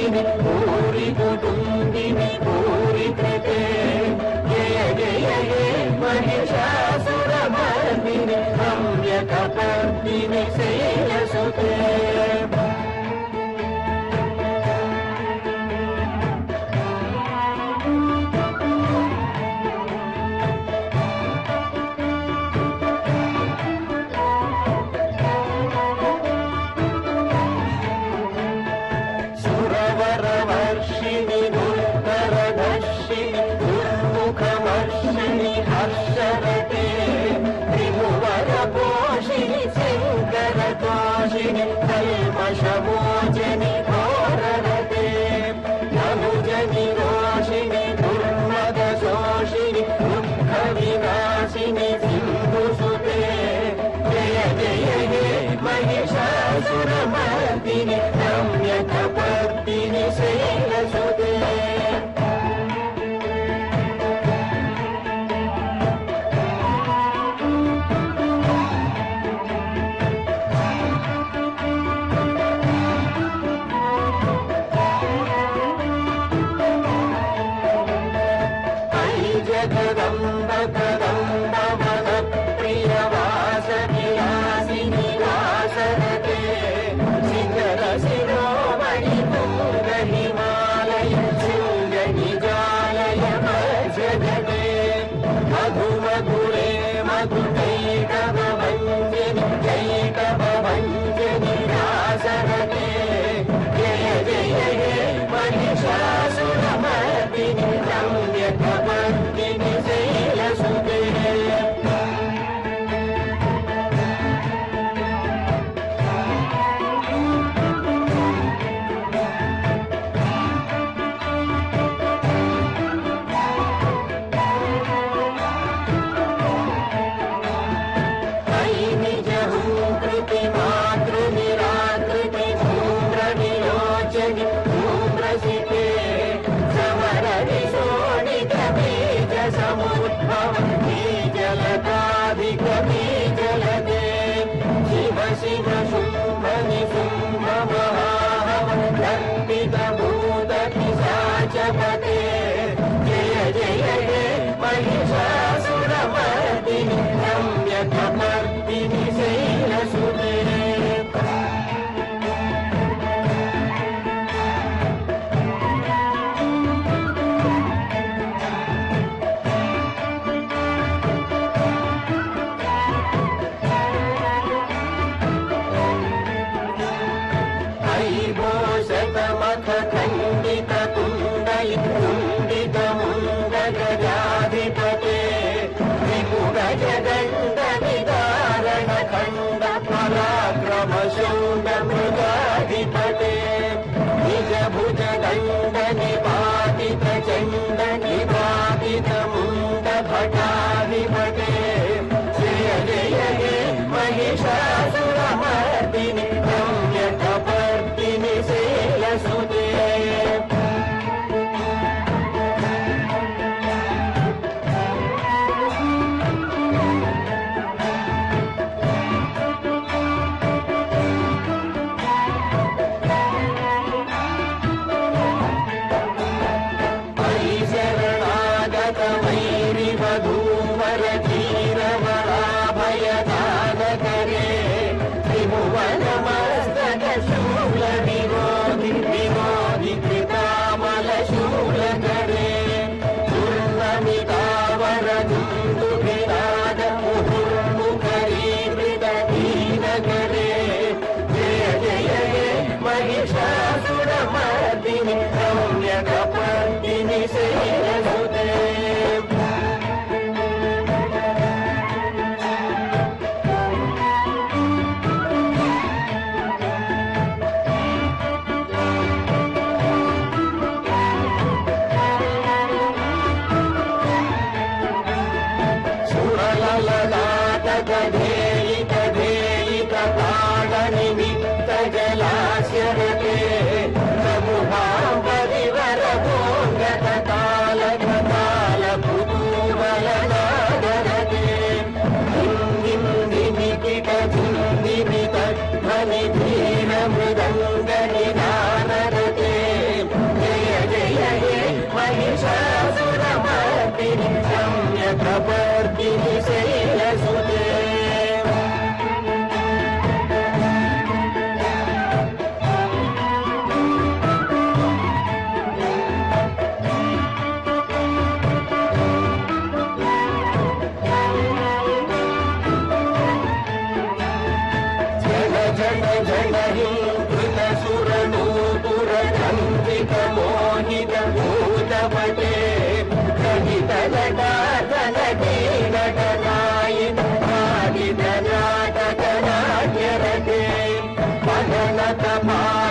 నందిని పూరి కుటుంబిని పూరి కృతే. జయ జయ హే మహిషాసుర మర్దిని రమ్యక పందిని శైలసుతే.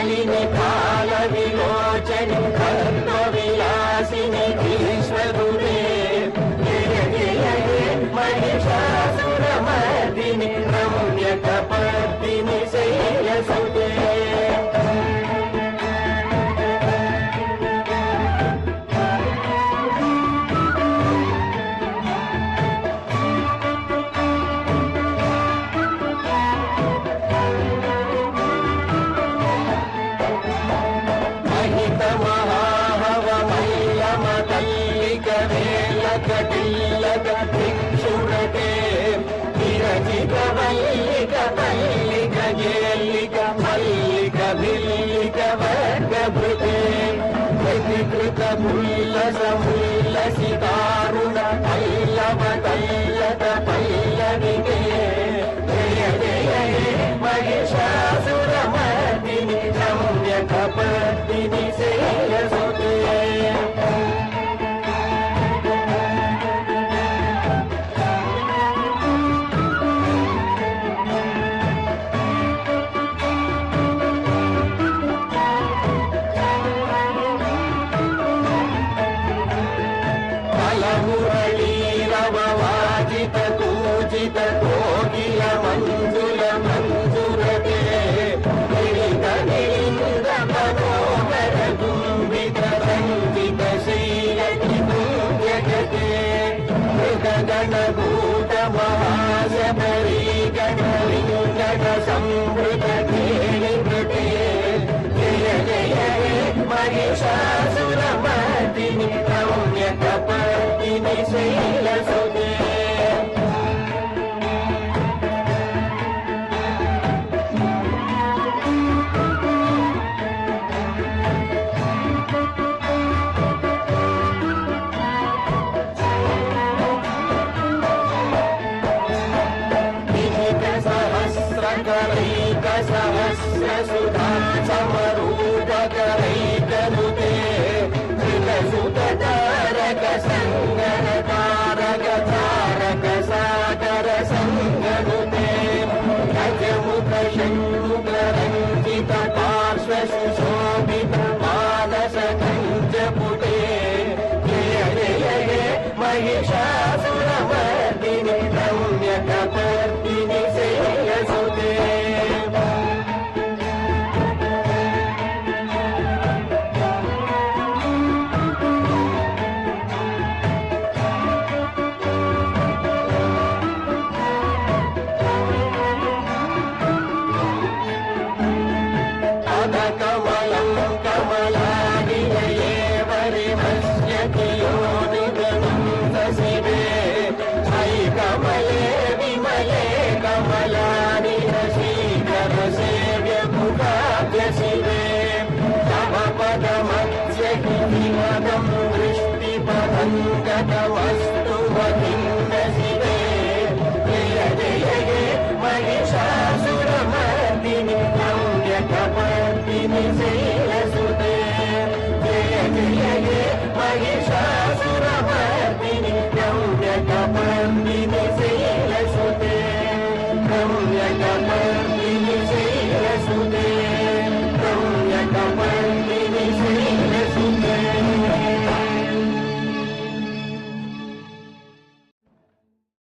ने कहा జగదిక్షుడటే విరచిత మల్లిక మల్లిక జేల్లిక మల్లిక బిల్లిక ముల్ల సమూల महिषासुरपतिनि प्रौण्यकपतिनि शैलसु igreja.